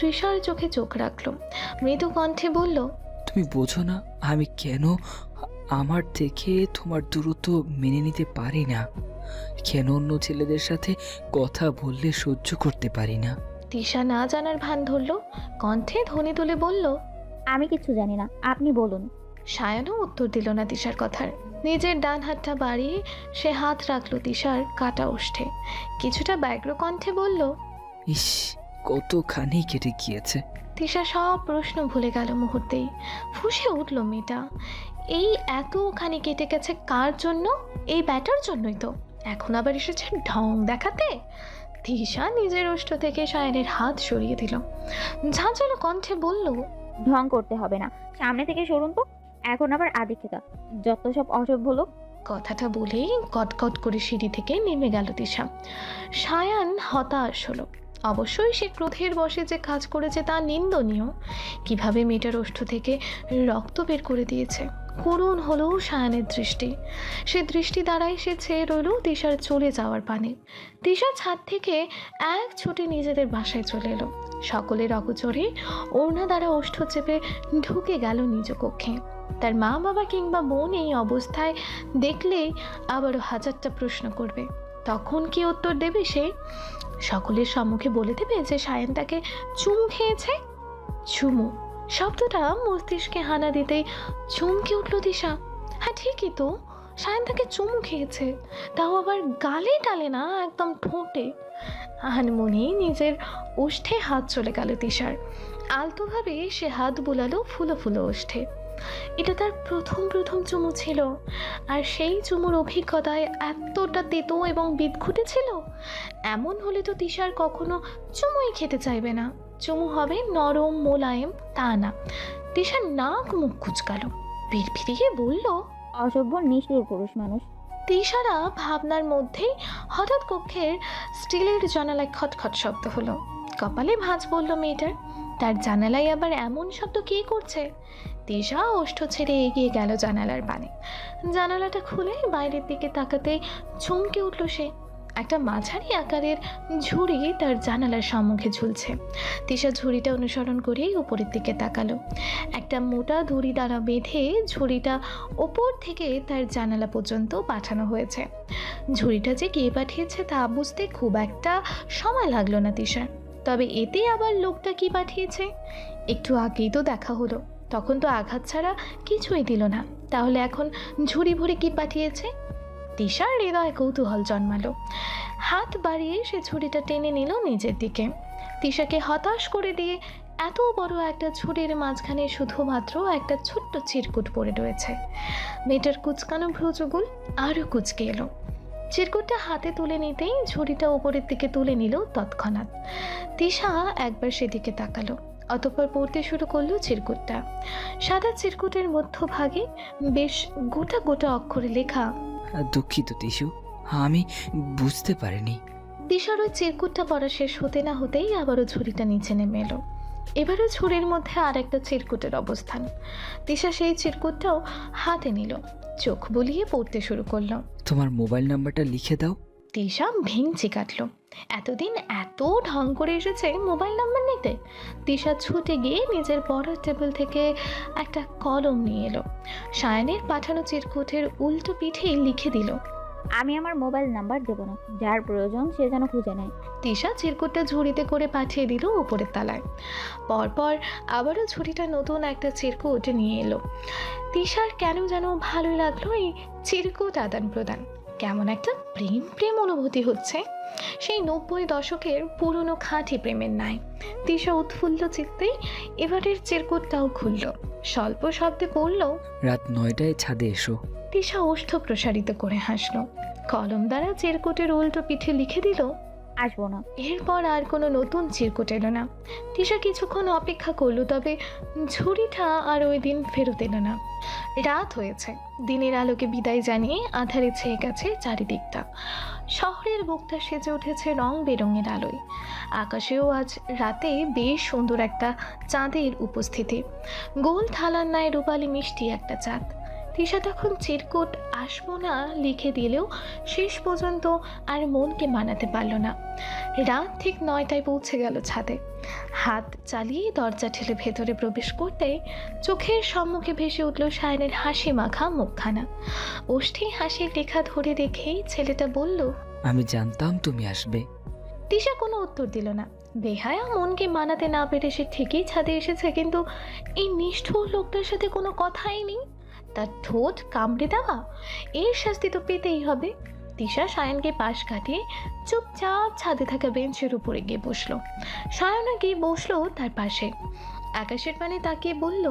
তৃষার চোখে চোখ রাখল। মৃদু কণ্ঠে বলল তুমি বোঝো না আমি কেন? আমার থেকে তোমার দূরত্ব মেনে নিতে পারি না। কেন অন্য ছেলেদের সাথে কথা বললে সহ্য করতে পারি না? তৃষা না জানার ভান ধরল কণ্ঠে ধ্বনি তুলে বলল আমি কিছু জানি না আপনি বলুন। সায়ানও উত্তর দিল না তিশার কথার। নিজের ডান হাতটা বাড়িয়ে সে হাত রাখল তিশার কাটা ওষ্ঠে। কিছুটা ব্যগ্র কণ্ঠে বলল ইস কতখানি কেটে গিয়েছে। তিশা সব প্রশ্ন ভুলে গেল মুহূর্তেই। ফুসে উঠল মেয়েটা। এই এতখানি কেটে গেছে কার জন্য? এই ব্যাটার জন্যই তো। এখন আবার এসেছে ঢং দেখাতে? তিশা নিজের ওষ্ঠ থেকে সায়নের হাত সরিয়ে দিল। ঝাঁঝালো কণ্ঠে বলল ঢং করতে হবে না। সামনে থেকে সরুন তো। এখন আবার আদিক্ষেতা। যত সব অসভ্য লোক। কথাটা বলেই কটকট করে সিঁড়ি থেকে নেমে গেল তিশা সায়ান হতাশ হলো। অবশ্যই সে ক্রোধের বশে যে কাজ করেছে তা নিন্দনীয়। কীভাবে মেয়েটার ওষ্ঠ থেকে রক্ত বের করে দিয়েছে? করুণ হলো সায়ানের দৃষ্টি। সে দৃষ্টি দ্বারাই সে চেয়ে রইল তিশার চলে যাওয়ার পানে। তিশা ছাদ থেকে এক ছুটি নিজেদের বাসায় চলে এলো। সকলের অগোচরে ওড়না দ্বারা ওষ্ঠ চেপে ঢুকে গেল নিজ কক্ষে। তার মা বাবা কিংবা বোন এই অবস্থায় দেখলেই আবারও হাজারটা প্রশ্ন করবে। তখন কি উত্তর দেবে সে? সকলের সম্মুখে বলে দেবে যে সায়ন তাকে চুমু খেয়েছে। চুমু, শব্দটা মস্তিষ্কে হানা দিতেই চমকে উঠল দিশা। হ্যাঁ ঠিকই তো, সায়ন তাকে চুমু খেয়েছে, তাও আবার গালে টালে না, একদম ঠোঁটে। আনমনি নিজের ওষ্ঠে হাত চলে গেল তিশার আলতোভাবে সে হাত বুলালো ফুলো ফুলো ওষ্ঠে। এটা তার প্রথম প্রথম চুমু ছিল। আর সেই চুমুর অভিজ্ঞতায় এতটা তেতো এবং বিদঘুটে ছিল? এমন হলে তো তিশার কখনো চুমুই খেতে চাইবে না। চুমু হবে নরম মোলায়েম তা না। তিশার নাক মুখ কুচকালো। ফিরিয়ে বলল অসভ্য নিষ্ঠুর পুরুষ মানুষ। তিশারা ভাবনার মধ্যেই হঠাৎ কক্ষের স্টিলের জানালায় খটখট শব্দ হলো। কপালে ভাঁজ বলল মেয়েটার। তার জানালায় আবার এমন শব্দ কে করছে? তিশা ওষ্ঠ ছেড়ে এগিয়ে গেল জানালার পানে। জানালাটা খুলে বাইরের দিকে তাকাতে চমকে উঠল সে। একটা মাঝারি আকারের ঝুড়ি তার জানালার সম্মুখে ঝুলছে। তিশা ঝুড়িটা অনুসরণ করেই উপরের দিকে তাকালো। একটা মোটা ধুড়ি দ্বারা বেঁধে ঝুড়িটা ওপর থেকে তার জানালা পর্যন্ত পাঠানো হয়েছে। ঝুড়িটা যে কে পাঠিয়েছে তা বুঝতে খুব একটা সময় লাগল না তিশার। তবে এতে আবার লোকটা কি পাঠিয়েছে? একটু আগেই তো দেখা হলো। তখন তো আঘাত ছাড়া কিছুই দিল না। তাহলে এখন ঝুড়ি ভরে কি পাঠিয়েছে? তিশার হৃদয় কৌতূহল জন্মালো। হাত বাড়িয়ে সে ছুরিটা টেনে নিল নিজের দিকে। তিশাকে হতাশ করে দিয়ে এত বড় একটা ছুরির মাঝখানে শুধুমাত্র একটা ছোট্ট চিরকুট পড়ে রয়েছে। মেয়েটার কুচকানো ভ্রুজগুল আরও কুচকে এলো। চিরকুটটা হাতে তুলে নিতেই ঝুড়িটা উপরের দিকে তুলে নিল তৎক্ষণাৎ। তিশা একবার সেদিকে তাকালো। অতঃপর পড়তে শুরু করল চিরকুটটা। সাদা চিরকুটের মধ্যভাগে বেশ গোটা গোটা অক্ষরে লেখা দুঃখিত তিশু আমি বুঝতে পারিনি। দিশার ওই চিরকুটটা পড়া শেষ হতে না হতেই আবারও ঝুড়িটা নিচে নেমে এলো। এবারও ঝুড়ির মধ্যে আর একটা চিরকুটের অবস্থান। দিশা সেই চিরকুটটাও হাতে নিল চোখ বুলিয়ে পড়তে শুরু করল। তোমার মোবাইল নাম্বারটা লিখে দাও। তিশা ভেঙচি কাটলো। এতদিন এত ঢং করে এসেছে মোবাইল নাম্বার নিতে। তিশা ছুটে গিয়ে নিজের পড়ার টেবিল থেকে একটা কলম নিয়ে এলো। সায়নের পাঠানো চিরকুটের উল্টো পিঠে লিখে দিল, আমি আমার মোবাইল নাম্বার দেবো না, যার প্রয়োজন সে যেন খুঁজে নেয়। তিশা চিরকুটটা ঝুড়িতে করে পাঠিয়ে দিল উপরের তালায়। পরপর আবারও ঝুড়িটা নতুন একটা চিরকুট নিয়ে এলো। তিশার কেন যেন ভালো লাগল এই চিরকুট আদান প্রদান কেমন একটা প্রেম প্রেম অনুভূতি হচ্ছে। সেই নব্বই দশকের পুরনো খাঁটি প্রেমের নাই তিশা উৎফুল্ল চিত্তেই এবারের চেরকোটটাও খুলল। স্বল্প শব্দে পড়ল রাত নয়টায় ছাদে এসো। তিশা ওষ্ঠ প্রসারিত করে হাসলো। কলম দ্বারা চেরকোটের উল্টো পিঠে লিখে দিল আসব না। এরপর আর কোনো নতুন চিরকুট এলো না। তিশা কিছুক্ষণ অপেক্ষা করল, তবে ঝুড়িটা আর ওই দিন ফেরত এলো না। রাত হয়েছে। দিনের আলোকে বিদায় জানিয়ে আধারে ছেয়ে গেছে চারিদিকটা। শহরের বুকটা সেজে উঠেছে রং বেরঙের আলোয়। আকাশেও আজ রাতে বেশ সুন্দর একটা চাঁদের উপস্থিতি। গোল থালার ন্যায় রূপালি মিষ্টি একটা চাঁদ। তিশা তখন চিরকুট আসব না লিখে দিলেও শেষ পর্যন্ত আর মনকে মানাতে পারল না। রাত ঠিক নয়টায় পৌঁছে গেল ছাদে। হাত চালিয়ে দরজা ঠেলে ভেতরে প্রবেশ করতে চোখের সম্মুখে ভেসে উঠল সায়নের হাসি মাখা মুখখানা। ওষ্ঠে হাসির রেখা ধরে দেখেই ছেলেটা বলল আমি জানতাম তুমি আসবে। তিশা কোনো উত্তর দিল না। বেহায়া মনকে মানাতে না পেরে সে ঠিকই ছাদে এসেছে কিন্তু এই নিষ্ঠুর লোকটার সাথে কোনো কথাই নেই। তার ঠোঁট কামড়ে দেওয়া? এর শাস্তি তো পেতেই হবে। তিশা সায়নকে পাশ কাটিয়ে চুপচাপ ছাদে থাকা বেঞ্চের উপরে গিয়ে বসল। সায়না গিয়ে বসল তার পাশে। আকাশের পানে তাকিয়ে বলল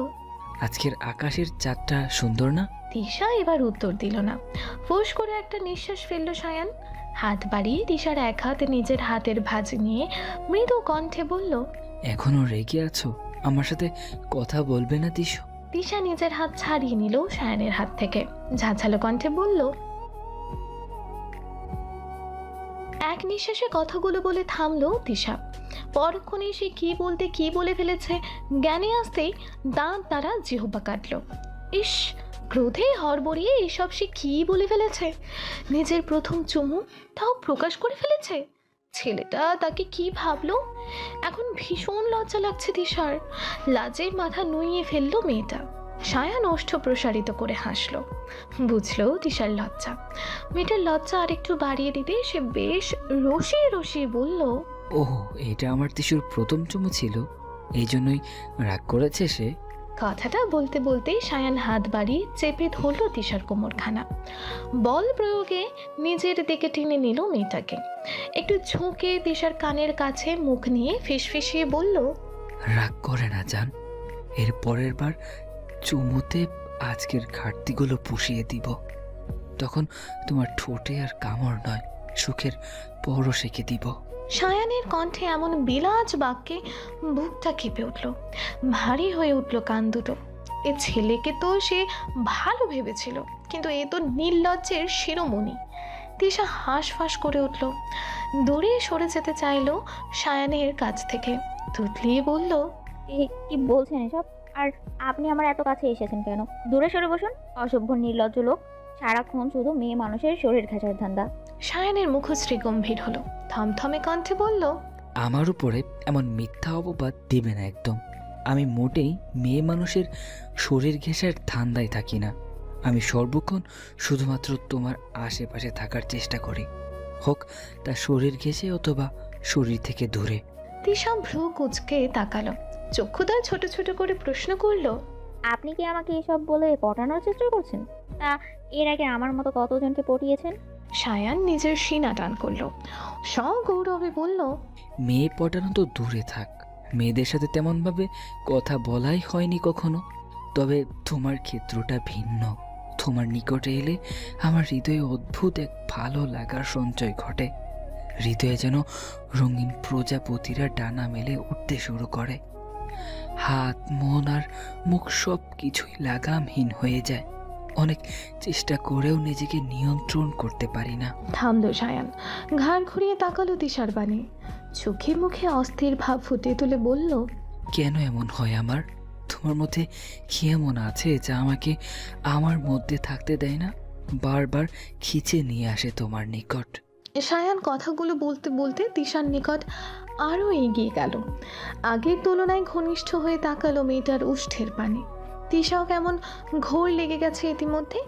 আজকের আকাশের চাঁদটা সুন্দর না? তিশা এবার উত্তর দিল না। ফোঁস করে একটা নিঃশ্বাস ফেলল সায়ান। হাত বাড়িয়ে তিশার এক হাতে নিজের হাতের ভাঁজ নিয়ে মৃদু কণ্ঠে বলল এখনও রেগে আছো? আমার সাথে কথা বলবে না তিশু? তিশা নিজের হাত ছাড়িয়ে নিল সায়ানের হাত থেকে। ঝাঁঝালো কণ্ঠে বলল, এক নিঃশ্বাসে কথাগুলো বলে থামলো তিশা। পরক্ষণে সে কি বলতে কি বলে ফেলেছে, জ্ঞানে আসতেই দাঁত দ্বারা জিহ্বা কাটলো। ইস, ক্রোধে হড়বড়িয়ে এসব সে কি বলে ফেলেছে? নিজের প্রথম চুমু তাও প্রকাশ করে ফেলেছে? ছেলেটা তাকে কি ভাবলো? এখন ভীষণ লজ্জা লাগছে দিশার। লাজের মাথা নুইয়ে ফেলল মেয়েটা। সায়ান ওষ্ঠ প্রসারিত করে হাসলো। বুঝলো দিশার লজ্জা। মেয়েটার লজ্জা আরেকটু বাড়িয়ে দিতে সে বেশ রসিয়ে রসিয়ে বলল, ওহ, এটা আমার তিশুর প্রথম চুমু ছিল। এই জন্যই রাগ করেছে সে। কথাটা বলতে বলতেই সায়ান হাত বাড়িয়ে চেপে ধরল দিশার কোমরখানা। বল প্রয়োগে নিজের দিকে টেনে নিল মেয়েটাকে। একটু ঝুঁকে দিশার কানের কাছে মুখ নিয়ে ফিসফিসিয়ে বলল, রাগ করে না, জান। এর পরের বার চুমুতে আজকের ঘাটতিগুলো পুষিয়ে দিব। তখন তোমার ঠোঁটে আর কামড় নয়, সুখের পরশেকে দিব। সায়ানের কণ্ঠে এমন বিলাজ বাক্যে বুকটা কেঁপে উঠল। ভারী হয়ে উঠল কান দুটো। এ ছেলেকে তো সে ভালো ভেবেছিল, কিন্তু এ তো নির্লজ্জের শিরোমণি। তিশা হাঁস ফাঁস করে উঠল। দূরে সরে যেতে চাইলো সায়ানের কাছ থেকে। তুতলিয়ে বলল কি বলছেন এসব? আর আপনি আমার এত কাছে এসেছেন কেন? দূরে সরে বসুন, অসভ্য নির্লজ্জ লোক। সারাক্ষণ শুধু মেয়ে মানুষের শরীর ঘাসার ধান্দা। সায়ানের মুখশ্রী গম্ভীর হলো। থমথমে কণ্ঠে বলল আমার উপরে এমন মিথ্যা অপবাদ দিবে না একদম। আমি মোটেই মেয়ে মানুষের শরীর ঘেঁষার ধান্দায় থাকি না। আমি সর্বক্ষণ শুধুমাত্র তোমার আশেপাশে থাকার চেষ্টা করি। হোক তা শরীর ঘেঁষে অথবা শরীর থেকে দূরে। তিশা ভ্রু কুচকে তাকালো। চক্ষুদার ছোট ছোট করে প্রশ্ন করল আপনি কি আমাকে এসব বলে পটানোর চেষ্টা করছেন? তা এর আগে আমার মতো কতজনকে পটিয়েছেন? সায়ান নিজের সিনা টান করল। সগৌরবে বলল, মেয়ে পটানো তো দূরে থাক। মেয়েদের সাথে তেমনভাবে কথা বলাই হয়নি কখনো। তবে তোমার ক্ষেত্রটা ভিন্ন। তোমার নিকটে এলে আমার হৃদয়ে অদ্ভুত এক ভালো লাগার সঞ্চয় ঘটে। হৃদয়ে যেন রঙিন প্রজাপতিরা ডানা মেলে উঠতে শুরু করে। হাত, মন আর মুখ সব কিছুই লাগামহীন হয়ে যায়। অনেক চেষ্টা করেও নিজেকে নিয়ন্ত্রণ করতে পারি না। থামলো সায়ান ঘাড় ঘুরিয়ে তাকালো দিশার বাণী। চোখে মুখে অস্থির ভাব ফুটিয়ে তুলে বলল কেন এমন হয় আমার? তোমার মধ্যে কি এমন আছে যা আমাকে আমার মধ্যে থাকতে দেয় না? বারবার খিচে নিয়ে আসে তোমার নিকট। সায়ান কথাগুলো বলতে বলতে দিশার নিকট আরও এগিয়ে গেল। আগের তুলনায় ঘনিষ্ঠ হয়ে তাকালো মেয়েটার উষ্ঠের পানে তিশাও কেমন ঘোর লেগে গেছে ইতিমধ্যে।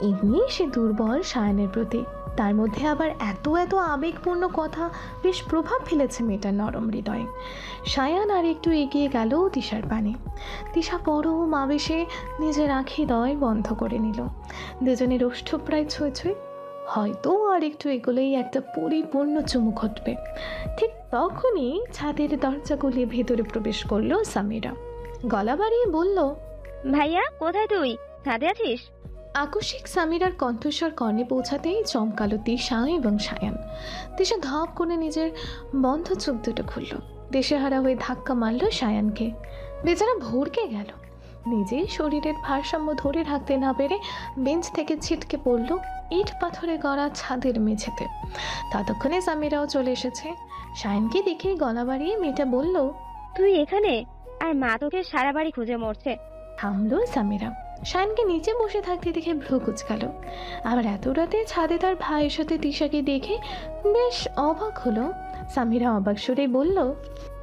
এমনি সে দুর্বল সায়ানের প্রতি। তার মধ্যে আবার এত এত আবেগপূর্ণ কথা বেশ প্রভাব ফেলেছে মেয়েটার নরম হৃদয়ে। সায়ান আর একটু এগিয়ে গেল তিশার পানে। তিশা পরম আবেশে নিজের আঁখি দয় বন্ধ করে নিল। দুজনের ওষ্ঠ প্রায় ছুঁয়ে ছুঁয়ে হয়তো আর একটু এগোলেই একটা পরিপূর্ণ চুমু ঘটবে। ঠিক তখনই ছাদের দরজা গলিয়ে ভেতরে প্রবেশ করল সামিরা। গলা বাড়িয়ে বলল ভাইয়া কোথায় তুই? ছাদে আছিস? আকস্মিক সামিরার কণ্ঠস্বর কর্ণে পৌঁছাতেই চমকালো তিশা এবং সায়ান। তিশা ধপ করে নিজের বন্ধ চোখ দুটো খুলল। দেশেহারা হয়ে ধাক্কা মারল সায়ানকে। বেচারা ভরকে গেল। নিজের শরীরের ভারসাম্য ধরে রাখতে না পেরে বেঞ্চ থেকে ছিটকে পড়ল ইট পাথরে গড়া ছাদের মেঝেতে। ততক্ষণে সামিরাও চলে এসেছে। সায়নকে দেখে গলা বাড়িয়ে মেয়েটা বলল তুই এখানে? আর মা তোকে সারা বাড়ি খুঁজে মরছে। থামলো সামিরা। শায়নকে নিচে বসে থাকতে দেখে ভ্রু কুচকাল। আবার এত রাতে ছাদে তার ভাইয়ের সাথে তিশাকে দেখে বেশ অবাক হলো। সামিরা অবাক সুরে বলল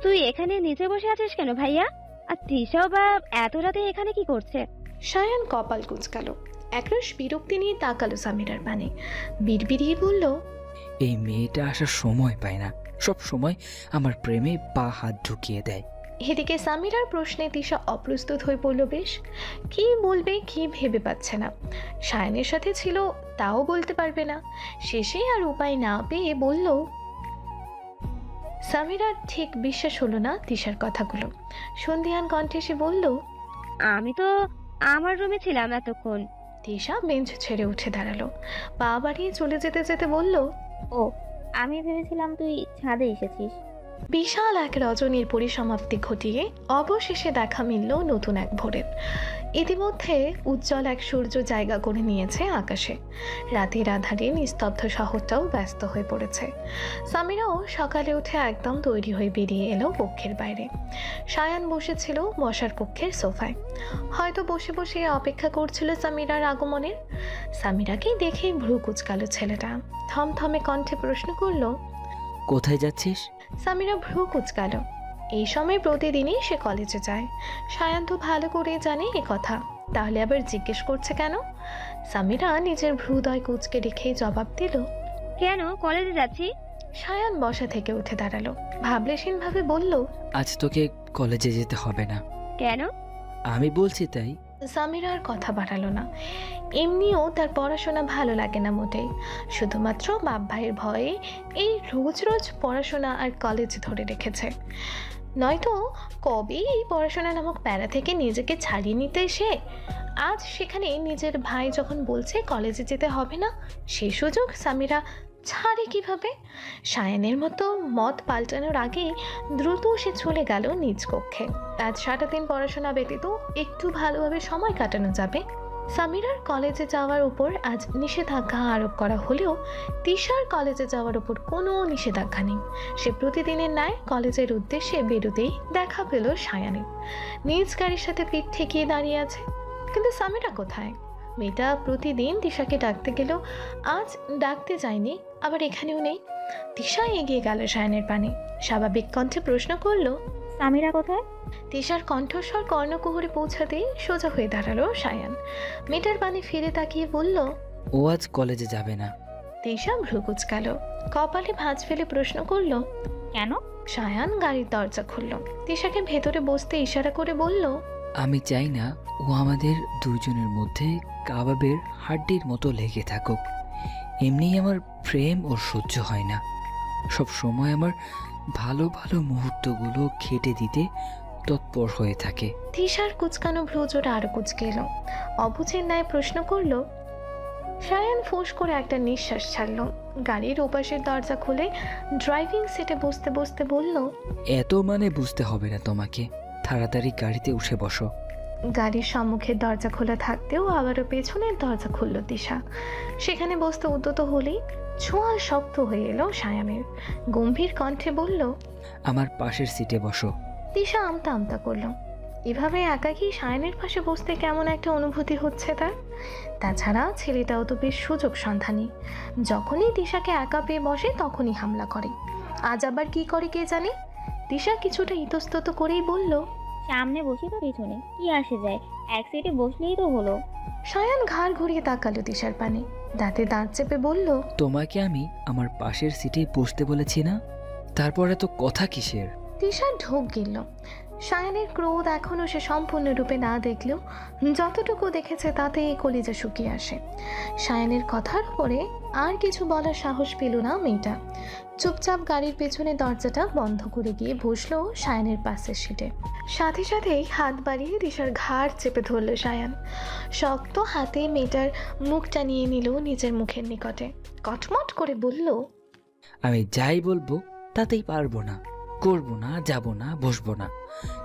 তুই এখানে নিচে বসে আছিস কেন ভাইয়া? আর তৃষাও বা এত রাতে এখানে কি করছে? সায়ান কপাল কুচকালো। একরাশ বিরক্তি নিয়ে তাকালো সামিরার পানে। বিড়বিড়িয়ে বলল এই মেয়েটা আসার সময় পায় না। সব সময় আমার প্রেমে পা হাত ঢুকিয়ে দেয়। এদিকে সামিরার প্রশ্নে তিশা অপ্রস্তুত হয়ে পড়ল বেশ। কি বলবে কি ভেবে পাচ্ছে না। সায়নের সাথে ছিল তাও বলতে পারবে না। শেষে আর উপায় না পেয়ে বলল সামিরার ঠিক বিশ্বাস হলো না তিশার কথাগুলো। সন্ধিয়ান কণ্ঠে সে বলল আমি তো আমার রুমে ছিলাম এতক্ষণ। তিশা বেঞ্চ ছেড়ে উঠে দাঁড়াল। পা বাড়িয়ে চলে যেতে যেতে বলল ও আমি ভেবেছিলাম তুই ছাদে এসেছিস। বিশাল এক রজনীর পরিসমাপ্তি ঘটিয়ে অবশেষে দেখা মিলল নতুন এক ভোরের। ইতিমধ্যে উজ্জ্বল এক সূর্য জায়গা করে নিয়েছে আকাশে। রাতের আধারে নিস্তব্ধ শহরটাও ব্যস্ত হয়ে পড়েছে। সামিরাও সকালে উঠে একদম তৈরি হয়ে বেরিয়ে এলো কক্ষের বাইরে। সায়ান বসেছিল বসার কক্ষের সোফায়। হয়তো বসে বসে অপেক্ষা করছিল সামিরার আগমনের। সামিরাকে দেখে ভ্রু কুচকালো ছেলেটা। থমথমে কণ্ঠে প্রশ্ন করল, কোথায় যাচ্ছিস? সামিরা ভ্রু কুচকালো। এই সময় প্রতিদিনই সে কলেজে যায়। সায়ান তো ভালো করে জানে এ কথা। তাহলে আবার জিজ্ঞেস করছে কেন? সামিরা নিজের ভ্রুদয় কুচকে রেখে জবাব দিল কেন? কলেজে যাচ্ছি। সায়ান বসা থেকে উঠে দাঁড়াল। ভাবলেশীনভাবে বলল আজ তোকে কলেজে যেতে হবে না। কেন? আমি বলছি তাই সামিরা আর কথা বাড়ালো না। এমনিও তার পড়াশোনা ভালো লাগে না মোটেই। শুধুমাত্র বাপ ভাইয়ের ভয়ে এই রোজ রোজ পড়াশোনা আর কলেজ ধরে রেখেছে। নয়তো কবে এই পড়াশোনা নামক প্যারা থেকে নিজেকে ছাড়িয়ে নিতে এসে আজ সেখানে নিজের ভাই যখন বলছে কলেজে যেতে হবে না সেই সুযোগ সামিরা ছাড়ে কীভাবে? সায়নের মতো মত পাল্টানোর আগেই দ্রুত সে চলে গেল নিজ কক্ষে। আজ সারাদিন পড়াশোনা ব্যতীত একটু ভালোভাবে সময় কাটানো যাবে। সামিরার কলেজে যাওয়ার উপর আজ নিষেধাজ্ঞা আরোপ করা হলেও তিশার কলেজে যাওয়ার উপর কোনো নিষেধাজ্ঞা নেই। সে প্রতিদিনের ন্যায় কলেজের উদ্দেশ্যে বেরোতেই দেখা পেল সায়ানে। নিজ গাড়ির সাথে পিঠ ঠেকিয়ে দাঁড়িয়ে আছে। কিন্তু সামিরা কোথায়? মেয়েটা প্রতিদিন তিশাকে ডাকতে গেলেও আজ ডাকতে যায়নি আবার এখানেও নেই। তিশা এগিয়ে গেল সায়ানের পানে। স্বাভাবিক কণ্ঠে প্রশ্ন করল সামিরা কোথায়? তিশার কণ্ঠস্বর কর্ণকুহরে পৌঁছাতেই সোজা হয়ে দাঁড়াল সায়ান। মেটার পানে ফিরে তাকিয়ে বলল ও আজ কলেজে যাবে না। তিশা ভ্রু কুচকাল। কপালে ভাঁজ ফেলে প্রশ্ন করল কেন? সায়ান গাড়ির দরজা খুলল। তিশাকে ভেতরে বসতে ইশারা করে বলল আমি চাই না ও আমাদের দুজনের মধ্যে কাবাবের হাড্ডির মতো লেগে থাকুক। এমনি আমার প্রেম ওর সহ্য হয় না। সব সময় আমার ভালো ভালো মুহূর্তগুলো খেটে দিতে তৎপর হয়ে থাকে। তিশার কুচকানো ভ্রুজোটা আরও কুচকে এলো। অবুঝের ন্যায় প্রশ্ন করল সায়ান ফোঁস করে একটা নিঃশ্বাস ছাড়ল। গাড়ির ওপাশের দরজা খুলে ড্রাইভিং সিটে বসতে বসতে বলল এত মানে বুঝতে হবে না তোমাকে। তাড়াতাড়ি গাড়িতে উঠে বসো। গাড়ির সম্মুখের দরজা খোলা থাকতেও আবারও পেছনের দরজা খুলল দিশা সেখানে বসতে উদ্যত হলেই ছোঁয়াল শক্ত হয়ে এলো সায়ানের গম্ভীর কণ্ঠে বলল আমার পাশের সিটে বসো। দিশা আমতা আমতা করল। এভাবে একাকী সায়নের পাশে বসতে কেমন একটা অনুভূতি হচ্ছে তার? তাছাড়া ছেলেটাও তো বেশ সুযোগ সন্ধানী। যখনই দিশাকে একা পেয়ে বসে তখনই হামলা করে। আজ আবার কি করে কে জানে? দিশা কিছুটা ইতস্তত করেই বলল সামনে বসি তো পিছনে কি আসে যায়? এক সিটে বসলেই তো হলো। সায়ান ঘাড় ঘুরিয়ে তাকালো দিশার পানে। দাঁতে দাঁত চেপে বলল তোমাকে আমি আমার পাশের সিটে বসতে বলেছি না? তারপরে তো কথা কিসের? তিশা ঢোক গিলল। সায়ানের ক্রোধ এখনও সে সম্পূর্ণরূপে না দেখলেও যতটুকু দেখেছে তাতেই কলিজা শুকিয়ে আসে। সায়নের কথার পরে আর কিছু বলার সাহস পেল না মেয়েটা। চুপচাপ গাড়ির পেছনে দরজাটা বন্ধ করে গিয়ে বসল সায়নের পাশের সিটে। সাথে সাথেই হাত বাড়িয়ে দিশার ঘাড় চেপে ধরল সায়ান। শক্ত হাতে মেয়েটার মুখটা নিয়ে নিল নিজের মুখের নিকটে। কটমট করে বলল, আমি যাই বলব, তাতেই পারব না। করব না, যাব না, বসবো না।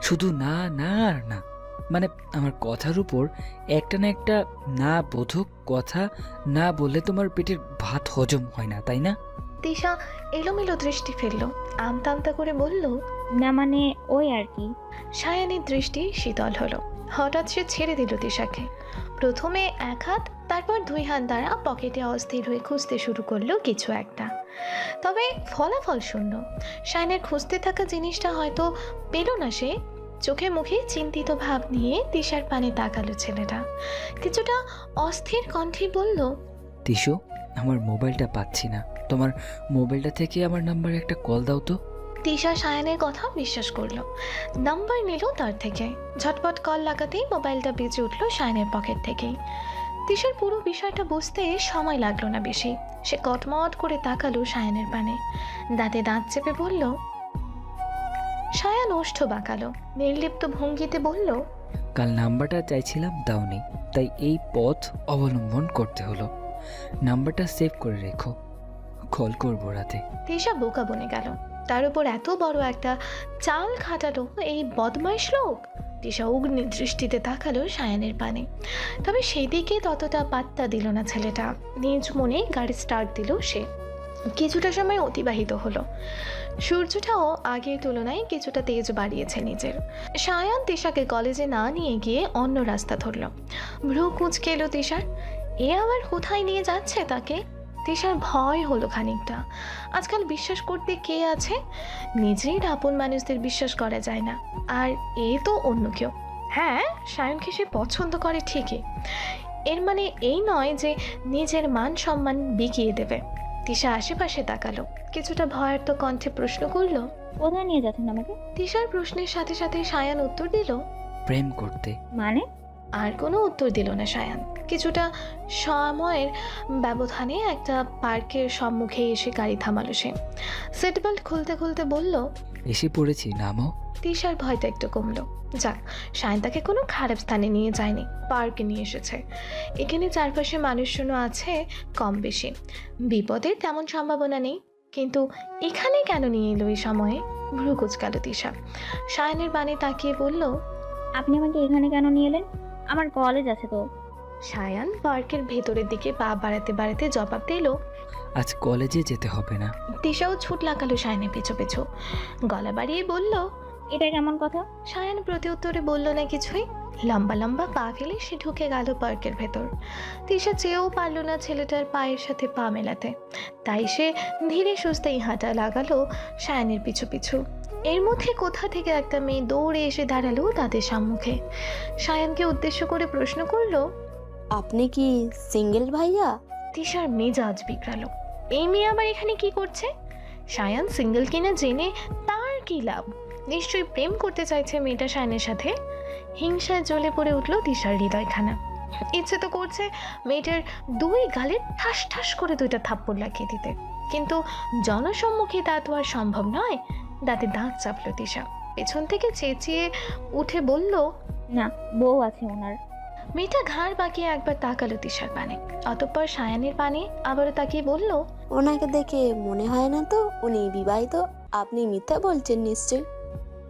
শুধু না না আর না। মানে আমার কথার উপর একটা না একটা না বোধক কথা না বললে তোমার পেটের ভাত হজম হয় না তাই না? দিশা এলোমেলো দৃষ্টি ফেলল আমতা আমতা করে বলল না মানে ওই আর কি। সায়ানির দৃষ্টি শীতল হলো। হঠাৎ সে ছেড়ে দিল দিশাকে। প্রথমে এক হাত, তারপর দুই হাত দ্বারা পকেটে অস্থির হয়ে খুঁজতে শুরু করল কিছু একটা। তবে ফলাফল শূন্য। শায়নের খুঁজতে থাকা জিনিসটা হয়তো পেল না সে। চোখে মুখে চিন্তিত ভাব নিয়ে তিশার পানে তাকালো ছেলেটা। কিছুটা অস্থির কণ্ঠে বলল, তিশু, আমার মোবাইলটা পাচ্ছি না। তোমার মোবাইলটা থেকে আমার নাম্বারে একটা কল দাও তো। তিশা সায়ানের কথা বিশ্বাস করল। নাম্বার নিল তার থেকে। ঝটপট কল লাগাতেই মোবাইলটা বেজে উঠল সায়নের পকেট থেকেই। তিশার পুরো বিষয়টা বুঝতে সময় লাগল না বেশি। সে কটমট করে তাকালো সায়নের পানে। দাঁতে দাঁত চেপে বলল সায়ান ওষ্ঠ বাঁকালো। নির্লিপ্ত ভঙ্গিতে বলল কাল নাম্বারটা চাইছিলাম দাওনি তাই এই পথ অবলম্বন করতে হলো। নাম্বারটা সেভ করে রেখো। কল করব রাতে। তিশা বোকা বনে গেল। তার উপর এত বড় একটা চাল খাটালো এই বদমাইশ লোক? দিশা অগ্নি দৃষ্টিতে তাকালো সায়ানের পানে। তবে সেদিকে ততটা পাত্তা দিল না ছেলেটা। নিজ মনে গাড়ি স্টার্ট দিল সে। কিছুটা সময় অতিবাহিত হলো। সূর্যটাও আগের তুলনায় কিছুটা তেজ বাড়িয়েছে নিজের। সায়ান তিশাকে কলেজে না নিয়ে গিয়ে অন্য রাস্তা ধরল। ভ্রু কুচকে এলো তিশার এ আবার কোথায় নিয়ে যাচ্ছে তাকে? তিশার ভয় হলো খানিকটা। আজকাল বিশ্বাস করতে কে আছে? নিজের আপন মানুষদের বিশ্বাস করা যায় না। আর এ তো অন্য কেউ। হ্যাঁ সায়নকে সে পছন্দ করে ঠিকই। এর মানে এই নয় যে নিজের মান সম্মান বিকিয়ে দেবে। তিশা আশেপাশে তাকালো। কিছুটা ভয়ার্ত কণ্ঠে প্রশ্ন করল কোথায় নিয়ে যাচ্ছেন আমাকে? তিশার প্রশ্নের সাথে সাথে সায়ান উত্তর দিল প্রেম করতে। মানে? আর কোনো উত্তর দিল না সায়ান। কিছুটা সময়ের ব্যবধানে একটা পার্কের সম্মুখে এসে গাড়ি থামালো সে। সিট বেল্ট খুলতে খুলতে বলল এসে পড়েছি নামো। তিশার ভয়টা একটু কমলো। যাক সায়ন তাকে কোনো খারাপ স্থানে নিয়ে যায়নি পার্কে নিয়ে এসেছে। এখানে চারপাশে মানুষজনও আছে কম বেশি। বিপদের তেমন সম্ভাবনা নেই কিন্তু এখানে কেন নিয়ে এলো এই সময়ে? ভ্রু কুচকাল তিশা। সায়নের বাণী তাকিয়ে বলল আপনি আমাকে এখানে কেন নিয়ে এলেন? আমার কলেজ আছে তো। সায়ান পার্কের ভেতরের দিকে পা বাড়াতে বাড়াতে জবাব দিল আজ কলেজে যেতে হবে না। তিশাও ছুট লাগালো সায়নের পিছু পিছু। গলা বাড়িয়ে বলল এটা কেমন কথা? সায়ান প্রতি উত্তরে বলল না কিছুই। লম্বা লম্বা পা ফেলে সে ঢুকে গেল পার্কের ভেতর। তিশা চেয়েও পারল না ছেলেটার পায়ের সাথে পা মেলাতে। তাই সে ধীরে সুস্থেই হাঁটা লাগালো সায়ানের পিছু পিছু। এর মধ্যে কোথা থেকে একটা মেয়ে দৌড়ে এসে দাঁড়াল তাদের সম্মুখে। সায়ানকে উদ্দেশ্য করে প্রশ্ন করল আপনি কি সিঙ্গেল ভাইয়া? তিশার মেজাজ বিগড়ালো। এই মেয়ে আবার এখানে কি করছে? সায়ান সিঙ্গেল কিনা জেনে তার কি লাভ? নিশ্চয়ই প্রেম করতে চাইছে মেয়েটা সায়নের সাথে। হিংসায় জ্বলে পড়ে উঠল তিশার হৃদয়খানা। ইচ্ছে তো করছে মেয়েটার দুই গালে ঠাস ঠাস করে দুইটা থাপ্পড় লাগিয়ে দিতে। কিন্তু জনসম্মুখে তা তো আর সম্ভব নয়। দাঁতে দাঁত চাপলো তিশা। পেছন থেকে চেঁচিয়ে উঠে বলল না বউ আছে ওনার। মেয়েটা ঘাড় বাঁকিয়ে একবার তাকালো তিশার পানে। অতঃপর সায়ানের পানে আবারও তাকিয়ে বলল ওনাকে দেখে মনে হয় না তো উনি বিবাহিত আপনি মিথ্যা বলছেন নিশ্চয়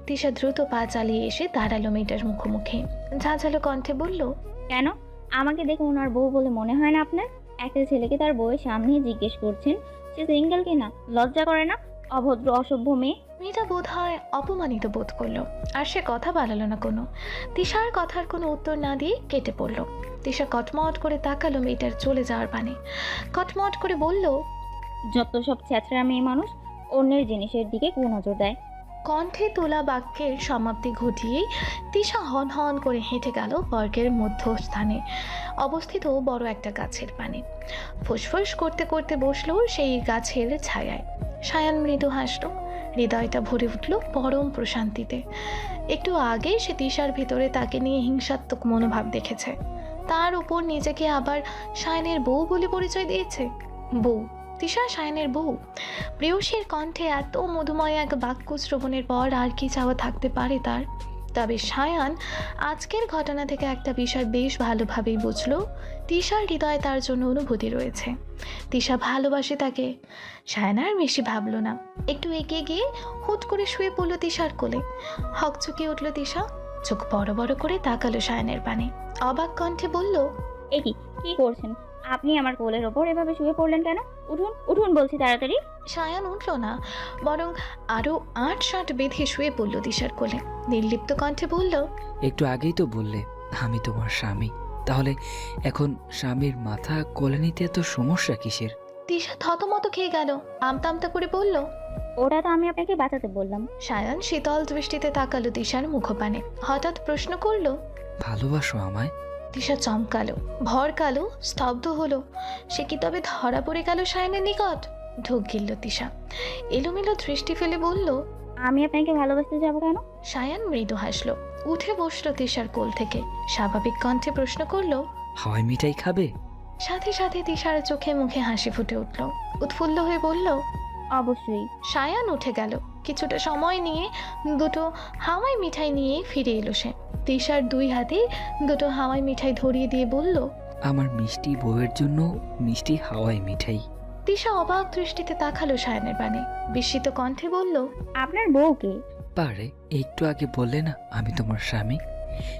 তিশা দ্রুত পা চালিয়ে এসে দাঁড়াল মেয়েটার মুখোমুখি। ঝাঁঝালো কণ্ঠে বলল কেন? আমাকে দেখে ওনার বউ বলে মনে হয় না আপনার? একটা ছেলেকে তার বউয়ের সামনে জিজ্ঞেস করছেন সে সিঙ্গেল কিনা? লজ্জা করে না? অভদ্র অসভ্য মেয়ে? মেয়েটা বোধ হয় অপমানিত বোধ করল। আর সে কথা বাড়ালো না কোনো। তিশার কথার কোনো উত্তর না দিয়ে কেটে পড়ল। তিশা কটমট করে তাকালো মেয়েটার চলে যাওয়ার পানে কটমট করে বলল যত সব ছেঁচড়া মেয়ে মানুষ অন্যের জিনিসের দিকে নজর দেয়। কণ্ঠে তোলা বাক্যের সমাপ্তি ঘটিয়েই তিশা হন হন করে হেঁটে গেল বর্গের মধ্যস্থানে। অবস্থিত বড় একটা গাছের পানে। ফুসফুস করতে করতে বসল সেই গাছের ছায়ায়। সায়ান মৃদু হাসলো। হৃদয়টা ভরে উঠল পরম প্রশান্তিতে। একটু আগে সে তিশার ভিতরে তাকে নিয়ে হিংসাত্মক মনোভাব দেখেছে। তার উপর নিজেকে আবার সায়নের বউ বলে পরিচয় দিয়েছে? বউ? তিশা সায়নের বউ? প্রেয়সীর কণ্ঠে এত মধুময় এক বাক্য শ্রবণের পর আর কি চাওয়া থাকতে পারে তার? তবে সায়ান আজকের ঘটনা থেকে একটা বিষয় বেশ ভালোভাবেই বুঝলো। তিশার হৃদয়ে তার জন্য অনুভূতি রয়েছে। তিশা ভালোবাসে তাকে। সায়ান আর বেশি ভাবলো না। একটু এগিয়ে গিয়ে হুট করে শুয়ে পড়ল তিশার কোলে। হকচকে উঠল তিশা। চোখ বড় বড় করে তাকালো সায়ানের পানে। অবাক কণ্ঠে বলল এ কি কি করছেন? আপনি আমার কোলের ওপর এভাবে শুয়ে পড়লেন কেন? উঠুন উঠুন বলছি তাড়াতাড়ি। সায়ান উঠল না বরং আরও আট ষাট বেঁধে শুয়ে পড়ল দিশার কোলে। নির্লিপ্ত কণ্ঠে বলল একটু আগেই তো বললে আমি তোমার স্বামী। তাহলে এখন স্বামীর মাথা কোলে নিতে এত সমস্যা কিসের? তিশা থতমত খেয়ে গেল আমতা আমতা করে বলল ওটা তো আমি আপনাকে বাঁচাতে বললাম। সায়ান শীতল দৃষ্টিতে তাকালো দিশার মুখপানে। হঠাৎ প্রশ্ন করল ভালোবাসো আমায়? দিশা চমকালো। ভর কালো স্তব্ধ হলো। সে কি তবে ধরা পড়ে গেল সায়নের নিকট? ঢোক গিলল তিশা এলোমেলো দৃষ্টি ফেলে বলল আমি আপনাকে ভালোবাসতে যাব কেন? সায়ান মৃদু হাসলো। উঠে বসল তিশার কোল থেকে। স্বাভাবিক কণ্ঠে প্রশ্ন করল হাওয়াই মিঠাই খাবে? সাথে সাথে তিশার চোখে মুখে হাসি ফুটে উঠল। উৎফুল্ল হয়ে বলল অবশ্যই। সায়ান উঠে গেল। কিছুটা সময় নিয়ে দুটো হাওয়াই মিঠাই নিয়ে ফিরে এলো সে। তিশার দুই হাতে দুটো হাওয়াই মিঠাই ধরিয়ে দিয়ে বলল আমার মিষ্টি বউয়ের জন্য মিষ্টি হাওয়াই মিঠাই। তিশা অবাক দৃষ্টিতে তাকালো সায়নের বানে বিস্মিত কণ্ঠে বলল আপনার বউকে পারে একটু আগে বললে না আমি তোমার স্বামী?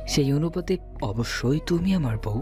সেই অনুপাতে অবশ্যই তুমি আমার বউ।